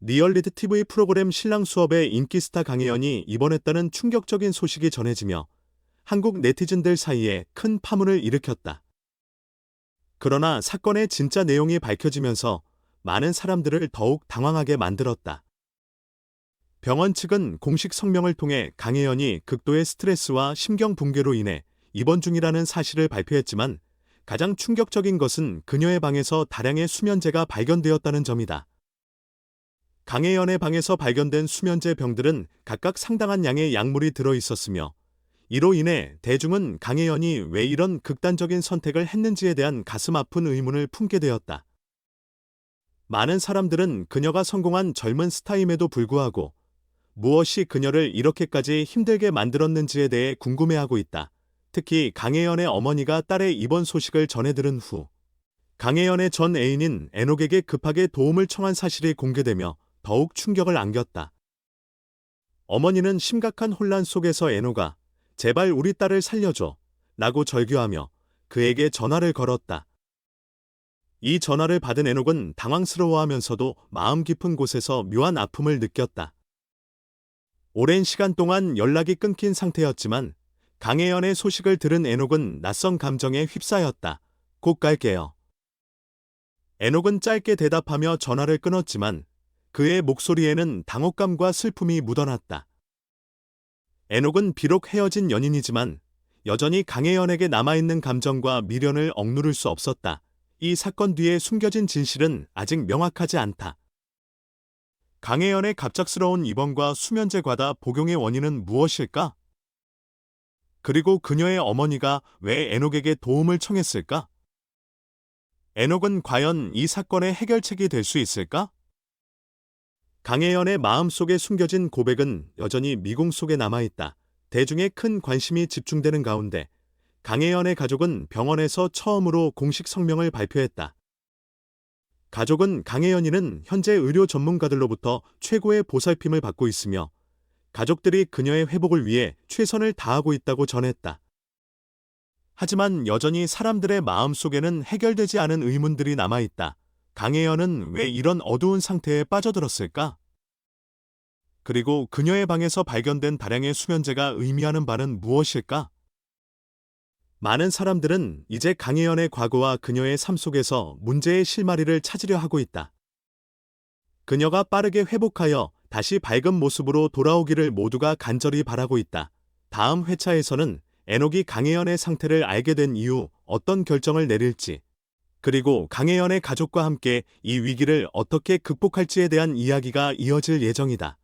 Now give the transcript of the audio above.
리얼리티 TV 프로그램 신랑 수업의 인기 스타 강혜연이 입원했다는 충격적인 소식이 전해지며 한국 네티즌들 사이에 큰 파문을 일으켰다. 그러나 사건의 진짜 내용이 밝혀지면서 많은 사람들을 더욱 당황하게 만들었다. 병원 측은 공식 성명을 통해 강혜연이 극도의 스트레스와 심경 붕괴로 인해 입원 중이라는 사실을 발표했지만 가장 충격적인 것은 그녀의 방에서 다량의 수면제가 발견되었다는 점이다. 강혜연의 방에서 발견된 수면제 병들은 각각 상당한 양의 약물이 들어 있었으며 이로 인해 대중은 강혜연이 왜 이런 극단적인 선택을 했는지에 대한 가슴 아픈 의문을 품게 되었다. 많은 사람들은 그녀가 성공한 젊은 스타임에도 불구하고 무엇이 그녀를 이렇게까지 힘들게 만들었는지에 대해 궁금해하고 있다. 특히 강혜연의 어머니가 딸의 입원 소식을 전해 들은 후 강혜연의 전 애인인 애녹에게 급하게 도움을 청한 사실이 공개되며 더욱 충격을 안겼다. 어머니는 심각한 혼란 속에서 애노가 제발 우리 딸을 살려줘 라고 절규하며 그에게 전화를 걸었다. 이 전화를 받은 애녹은 당황스러워하면서도 마음 깊은 곳에서 묘한 아픔을 느꼈다. 오랜 시간 동안 연락이 끊긴 상태였지만 강혜연의 소식을 들은 애녹은 낯선 감정에 휩싸였다. 곧 갈게요. 애녹은 짧게 대답하며 전화를 끊었지만 그의 목소리에는 당혹감과 슬픔이 묻어났다. 애녹은 비록 헤어진 연인이지만 여전히 강혜연에게 남아있는 감정과 미련을 억누를 수 없었다. 이 사건 뒤에 숨겨진 진실은 아직 명확하지 않다. 강혜연의 갑작스러운 입원과 수면제 과다 복용의 원인은 무엇일까? 그리고 그녀의 어머니가 왜 애녹에게 도움을 청했을까? 애녹은 과연 이 사건의 해결책이 될 수 있을까? 강혜연의 마음속에 숨겨진 고백은 여전히 미궁 속에 남아있다. 대중의 큰 관심이 집중되는 가운데 강혜연의 가족은 병원에서 처음으로 공식 성명을 발표했다. 가족은 강혜연이는 현재 의료 전문가들로부터 최고의 보살핌을 받고 있으며 가족들이 그녀의 회복을 위해 최선을 다하고 있다고 전했다. 하지만 여전히 사람들의 마음속에는 해결되지 않은 의문들이 남아있다. 강혜연은 왜 이런 어두운 상태에 빠져들었을까? 그리고 그녀의 방에서 발견된 다량의 수면제가 의미하는 바는 무엇일까? 많은 사람들은 이제 강혜연의 과거와 그녀의 삶 속에서 문제의 실마리를 찾으려 하고 있다. 그녀가 빠르게 회복하여 다시 밝은 모습으로 돌아오기를 모두가 간절히 바라고 있다. 다음 회차에서는 애녹이 강혜연의 상태를 알게 된 이후 어떤 결정을 내릴지, 그리고 강혜연의 가족과 함께 이 위기를 어떻게 극복할지에 대한 이야기가 이어질 예정이다.